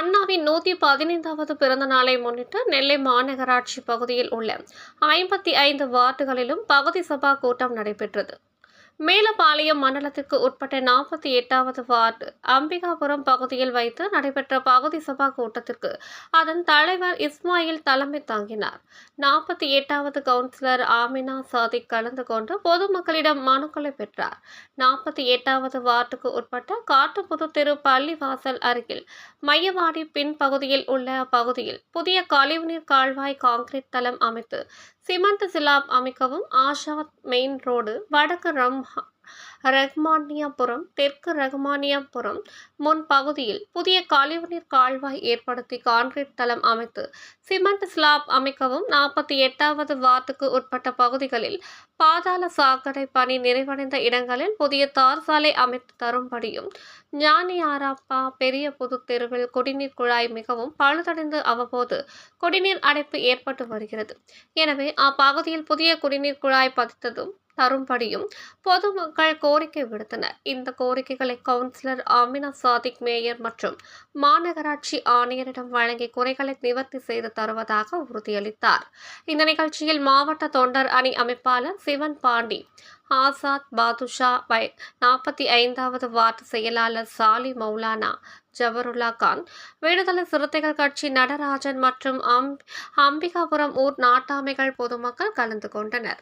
அண்ணாவின் நூற்றி பதினைந்தாவது பிறந்த நாளை முன்னிட்டு நெல்லை மாநகராட்சி பகுதியில் உள்ள ஐம்பத்தி ஐந்து வார்டுகளிலும் பகுதி சபா கூட்டம் நடைபெற்றது. மேலப்பாளையம் மண்டலத்திற்கு உட்பட்ட நாற்பத்தி எட்டாவது வார்டு அம்பிகாபுரம் பகுதியில் வைத்து நடைபெற்ற பகுதி சபா கூட்டத்திற்கு அதன் தலைவர் இஸ்மாயில் தலைமை தாங்கினார். நாற்பத்தி எட்டாவது கவுன்சிலர் ஆமினா சாதிக் கலந்து கொண்டு பொதுமக்களிடம் மனுக்களை பெற்றார். நாற்பத்தி எட்டாவது வார்டுக்கு உட்பட்ட காட்டுப்புது தெரு பள்ளிவாசல் அருகில் மையவாடி பின்பகுதியில் உள்ள பகுதியில் புதிய கழிவுநீர் கால்வாய் காங்கிரீட் தளம் அமைத்து சிமெண்ட் சிலாப் அமைக்கவும் ஆஷாத் மெயின் ரோடு வடக்கு ரம் ரஹ்மானியாபுரம் தெற்கு ரஹ்மானியாபுரம் முன் பகுதியில் புதிய கழிவுநீர் கால்வாய் ஏற்படுத்தி கான்கிரீட் தளம் அமைத்து சிமெண்ட் ஸ்லாப் அமைக்கவும் நாற்பத்தி எட்டாவது வார்டுக்கு உட்பட்ட பகுதிகளில் பாதாள சாக்கடை பணி நிறைவடைந்த இடங்களில் புதிய தார் சாலை அமைத்து தரும்படியும் ஞானியாரப்பா பெரிய புது தெருவில் குடிநீர் குழாய் மிகவும் பழுதடைந்து அவ்வப்போது குடிநீர் அடைப்பு ஏற்பட்டு வருகிறது. எனவே அப்பகுதியில் புதிய குடிநீர் குழாய் பதித்ததும் தரும்படியும் பொதுமக்கள் கோரிக்கை விடுத்தனர். இந்த கோரிக்கைகளை கவுன்சிலர் ஆமினா சாதிக் மேயர் மற்றும் மாநகராட்சி ஆணையரிடம் வழங்கி குறைகளை நிவர்த்தி செய்து தருவதாக உறுதியளித்தார். இந்த நிகழ்ச்சியில் மாவட்ட தொண்டர் அணி அமைப்பாளர் சிவன் பாண்டி ஆசாத் பாதுஷா வை நாற்பத்தி ஐந்தாவது வார்டு செயலாளர் சாலி மௌலானா ஜவருல்லா கான் விடுதலை சிறுத்தைகள் கட்சி நடராஜன் மற்றும் அம் அம்பிகாபுரம் ஊர் நாட்டாமைகள் பொதுமக்கள் கலந்து கொண்டனர்.